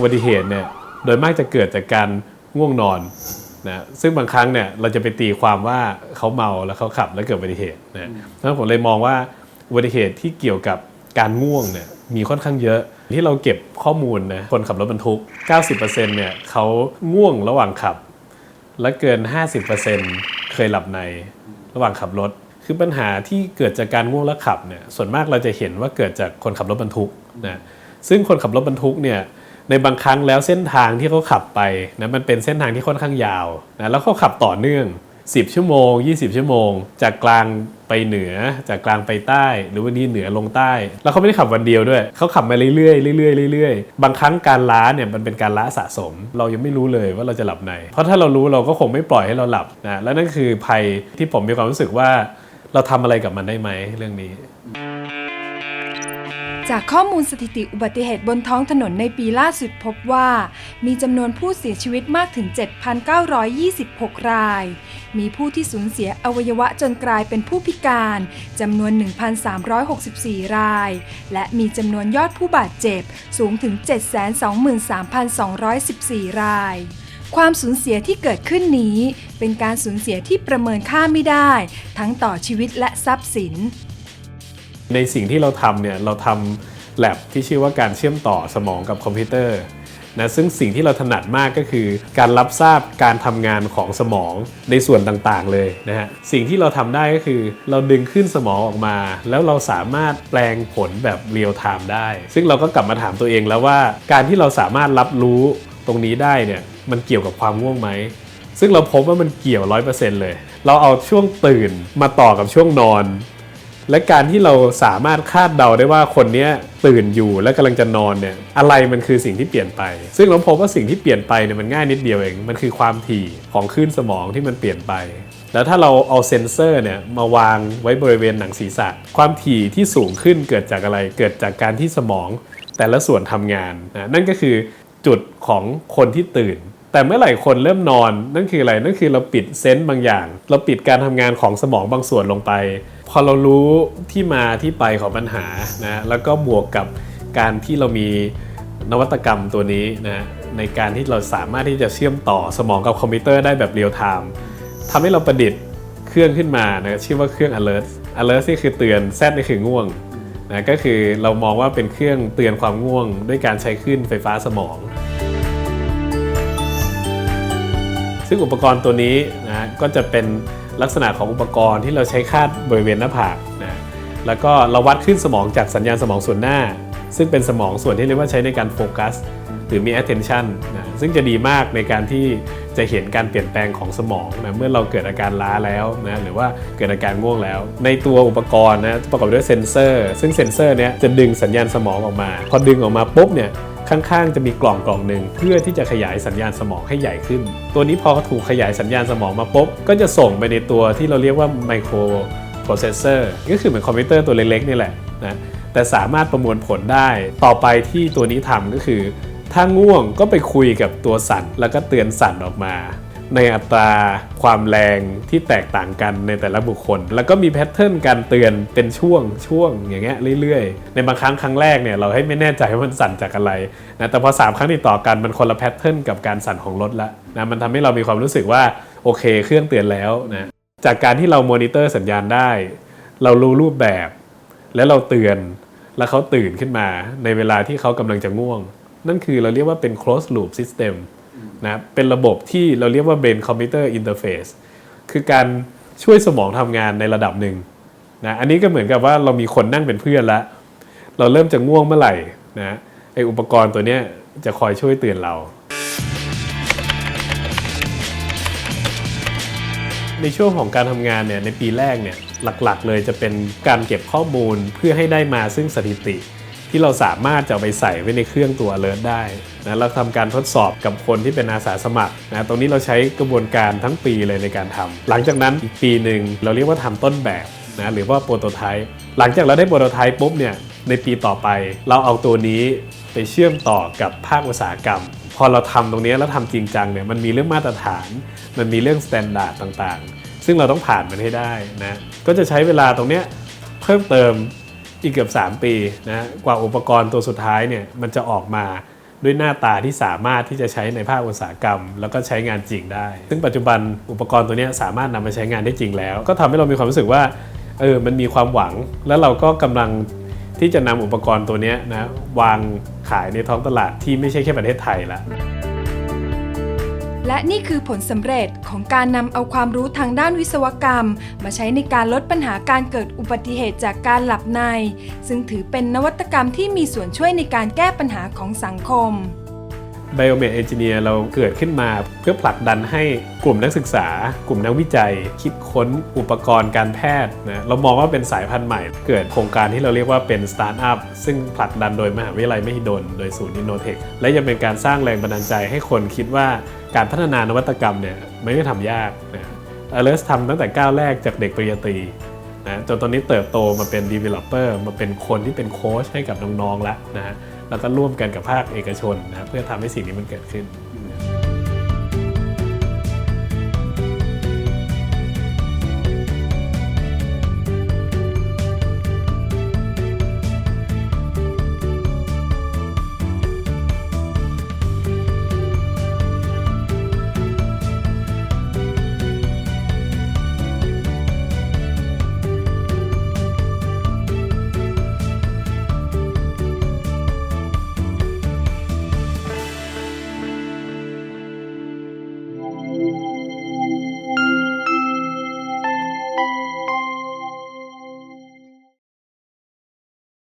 อุบัติเหตุเนี่ยโดยมากจะเกิดจากการง่วงนอนนะซึ่งบางครั้งเนี่ยเราจะไปตีความว่าเขาเมาแล้วเขาขับแล้วเกิดอุบัติเหตุนะดังนั้นผมเลยมองว่าอุบัติเหตุที่เกี่ยวกับการง่วงเนี่ยมีค่อนข้างเยอะ ที่เราเก็บข้อมูลนะคนขับรถบรรทุก 90%เนี่ยเขาง่วงระหว่างขับ และเกิน 50%เคยหลับในระหว่างขับรถ คือปัญหาที่เกิดจากการง่วงและขับเนี่ยส่วนมากเราจะเห็นว่าเกิดจากคนขับรถบรรทุกนะซึ่งคนขับรถบรรทุกเนี่ย ในบางครั้งแล้วเส้นทางที่เขาขับไปนะมันเป็นเส้นทางที่ค่อนข้างยาวนะแล้วเขาขับต่อเนื่อง 10 ชั่วโมง 20 ชั่วโมง จากกลางไปเหนือจากกลางไปใต้ หรือวันนี้เหนือลงใต้ แล้วเขาไม่ได้ขับวันเดียวด้วยเขาขับมาเรื่อยๆเรื่อยๆเรื่อยๆบางครั้งการล้าเนี่ยมันเป็นการล้าสะสม เรายังไม่รู้เลยว่าเราจะหลับใน เพราะถ้าเรารู้เราก็คงไม่ปล่อยให้เราหลับนะและนั่นคือภัยที่ผมมีความรู้สึกว่า เราทำอะไรกับมันได้ไหมเรื่องนี้ จากข้อมูลสถิติอุบัติเหตุบนท้องถนนในปีล่าสุดพบว่า มีจำนวนผู้เสียชีวิตมากถึง 7,926 ราย มีผู้ที่สูญเสียอวัยวะจนกลายเป็นผู้พิการจำนวน 1,364 ราย และมีจำนวนยอดผู้บาดเจ็บสูงถึง 723,214 รายความสูญเสียที่เกิดขึ้นนี้ เป็นการสูญเสียที่ประเมินค่าไม่ได้ ทั้งต่อชีวิตและทรัพย์สิน ในสิ่งที่เราทำเนี่ยเราทำแ a บที่ชื่อว่าการเชื่อมต่อสมองกับคอมพิวเตอร์นะซึ่งสิ่งที่เราถนัดมากก็คือ การรับทราบการทำงานของสมองในส่วนต่างๆเลยนะฮะสิ่งที่เราทำได้ก็คือ เราดึงขึ้นสมองออกมา แล้วเราสามารถแปลงผลแบบเรียลไทม์ได้ ซึ่งเราก็กลับมาถามตัวเองแล้วว่า การที่เราสามารถรับรู้ตรงนี้ได้เนี่ยมันเกี่ยวกับความง่วงไหมซึ่งเราพบว่ามันเกี่ยวร้อยเปอร์เซนต์เลย เราเอาช่วงตื่นมาต่อกับช่วงนอน และการที่เราสามารถคาดเดาได้ว่าคนนี้ตื่นอยู่และกำลังจะนอนเนี่ยอะไรมันคือสิ่งที่เปลี่ยนไป ซึ่งเราพบว่าสิ่งที่เปลี่ยนไปเนี่ยมันง่ายนิดเดียวเองมันคือความถี่ของคลื่นสมองที่มันเปลี่ยนไป แล้วถ้าเราเอาเซ็นเซอร์เนี่ยมาวางไว้บริเวณหนังศีรษะ ความถี่ที่สูงขึ้นเกิดจากอะไรเกิดจากการที่สมอง แต่ละส่วนทำงานนะนั่นก็คือจุดของคนที่ตื่น แต่เมื่อไหร่คนเริ่มนอน นั่นคืออะไร นั่นคือเราปิดเซนต์บางอย่าง เราปิดการทำงานของสมองบางส่วนลงไป พอเรารู้ที่มาที่ไปของปัญหานะแล้วก็บวกกับการที่เรามีนวัตกรรมตัวนี้นะในการที่เราสามารถที่จะเชื่อมต่อสมองกับคอมพิวเตอร์ได้แบบเรียลไทม์ทำให้เราประดิษฐ์เครื่องขึ้นมานะชื่อว่าเครื่อง alert alert นี่คือเตือน Z นี่คือง่วงนะก็คือเรามองว่าเป็นเครื่องเตือนความง่วง ด้วยการใช้คลื่นไฟฟ้าสมอง ซึ่งอุปกรณ์ตัวนี้นะก็จะเป็นลักษณะของอุปกรณ์ที่เราใช้คาดบริเวณหน้าผากนะแล้วก็เราวัดขึ้นสมองจากสัญญาณสมองส่วนหน้า ซึ่งเป็นสมองส่วนที่เรียกว่าใช้ในการโฟกัส หรือมี attention นะซึ่งจะดีมากในการที่ จะเห็นการเปลี่ยนแปลงของสมองนะเมื่อเราเกิดอาการล้าแล้วนะหรือว่าเกิดอาการง่วงแล้ว ในตัวอุปกรณ์นะประกอบด้วยเซ็นเซอร์ ซึ่งเซ็นเซอร์เนี้ยจะดึงสัญญาณสมองออกมา พอดึงออกมาปุ๊บเนี่ยข้างๆ จะมีกล่องกล่องหนึ่งเพื่อที่จะขยายสัญญาณสมองให้ใหญ่ขึ้น ตัวนี้พอถูกขยายสัญญาณสมองมาปุ๊บก็จะส่งไปในตัวที่เราเรียกว่าไมโครโปรเซสเซอร์ก็คือเหมือนคอมพิวเตอร์ตัวเล็กๆนี่แหละนะแต่สามารถประมวลผลได้ต่อไปที่ตัวนี้ทำก็คือ ถ้าง่วงก็ไปคุยกับตัวสั่นแล้วก็เตือนสั่นออกมา ในอัตราความแรงที่แตกต่างกันในแต่ละบุคคล แล้วก็มีแพทเทิร์นการเตือนเป็นช่วงช่วงอย่างเงี้ยเรื่อยๆ ในบางครั้งครั้งแรกเนี่ยเราให้ไม่แน่ใจว่ามันสั่นจากอะไรนะแต่พอ 3 ครั้งติดต่อกันมันคนละแพทเทิร์นกับการสั่นของรถละนะมันทำให้เรามีความรู้สึกว่าโอเค เครื่องเตือนแล้วนะจากการที่เรามอนิเตอร์สัญญาณได้ เรารู้รูปแบบ และเราเตือนแล้วเขาตื่นขึ้นมาในเวลาที่เขากำลังจะง่วง นั่นคือเราเรียกว่าเป็น closed loop system นะเป็นระบบที่เราเรียกว่า brain computer interface คือการช่วยสมองทำงานในระดับหนึ่งนะอันนี้ก็เหมือนกับว่าเรามีคนนั่งเป็นเพื่อนแล้วเราเริ่มจะง่วงเมื่อไหร่นะไออุปกรณ์ตัวเนี้ยจะคอยช่วยเตือนเรา ในช่วงของการทำงานเนี่ยในปีแรกเนี่ยหลักๆ เลยจะเป็นการเก็บข้อมูลเพื่อให้ได้มาซึ่งสถิติ ที่เราสามารถจะไปใส่ไว้ในเครื่องตัว alert ได้นะเราทำการทดสอบกับคนที่เป็นอาสาสมัครนะตรงนี้เราใช้กระบวนการทั้งปีเลยในการทำหลังจากนั้นอีกปีหนึ่งเราเรียกว่าทำต้นแบบนะหรือว่าโปรโตไทป์หลังจากเราได้โปรโตไทป์ปุ๊บเนี่ยในปีต่อไปเราเอาตัวนี้ไปเชื่อมต่อกับภาคอุตสาหกรรม พอเราทำตรงนี้แล้วทำจริงจังเนี่ยมันมีเรื่องมาตรฐาน มันมีเรื่องสแตนดาร์ดต่างๆ ซึ่งเราต้องผ่านมันให้ได้นะก็จะใช้เวลาตรงนี้เพิ่มเติม อีกเกือบ 3 ปีนะกว่าอุปกรณ์ตัวสุดท้ายเนี่ยมันจะออกมาด้วยหน้าตาที่สามารถที่จะใช้ในภาคอุตสาหกรรม แล้วก็ใช้งานจริงได้ ซึ่งปัจจุบันอุปกรณ์ตัวนี้สามารถนำมาใช้งานได้จริงแล้ว ก็ทำให้เรามีความรู้สึกว่าเออมันมีความหวัง แล้วเราก็กำลังที่จะนำอุปกรณ์ตัวนี้นะวางขายในท้องตลาดที่ไม่ใช่แค่ประเทศไทยละ และนี่คือผลสำเร็จของการนำเอาความรู้ทางด้านวิศวกรรม มาใช้ในการลดปัญหาการเกิดอุบัติเหตุจากการหลับใน ซึ่งถือเป็นนวัตกรรมที่มีส่วนช่วยในการแก้ปัญหาของสังคม Biomed Engineer เราเกิดขึ้นมาเพื่อผลักดันให้กลุ่มนักศึกษา กลุ่มนักวิจัย คิดค้นอุปกรณ์การแพทย์นะเรามองว่าเป็นสายพันธุ์ใหม่ เกิดโครงการที่เราเรียกว่าเป็นสตาร์ทอัพซึ่งผลักดันโดยมหาวิทยาลัยมหิดล โดยศูนย์อินโนเทคและยังเป็นการสร้างแรงบันดาลใจให้คนคิดว่า การพัฒนานวัตกรรมเนี่ยไม่ได้ทำยากนะอเลสทำตั้งแต่ก้าวแรกจากเด็กปริญญาตรีนะจนตอนนี้เติบโตมาเป็น Developer มาเป็นคนที่เป็นโค้ชให้กับน้องๆแล้วนะฮะแล้วก็ร่วมกันกับภาคเอกชนนะเพื่อทำให้สิ่งนี้มันเกิดขึ้น